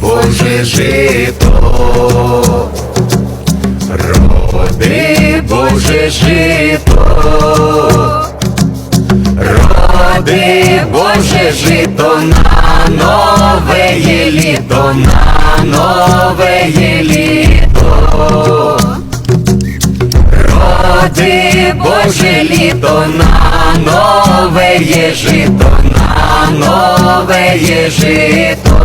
Боже жито, роди Боже жито, роди Боже жито на нове є літо, на нове є літо. Роди Боже літо на нове є жито, на нове є жито.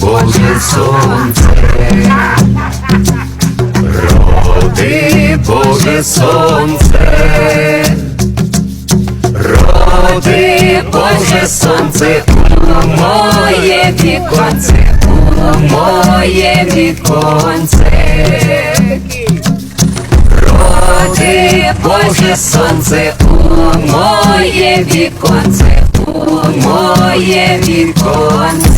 Боже сонце, роди Боже сонце, роди Боже сонце у моє віконце, у моє віконце. Роди Боже сонце у моє віконце, моє віконце.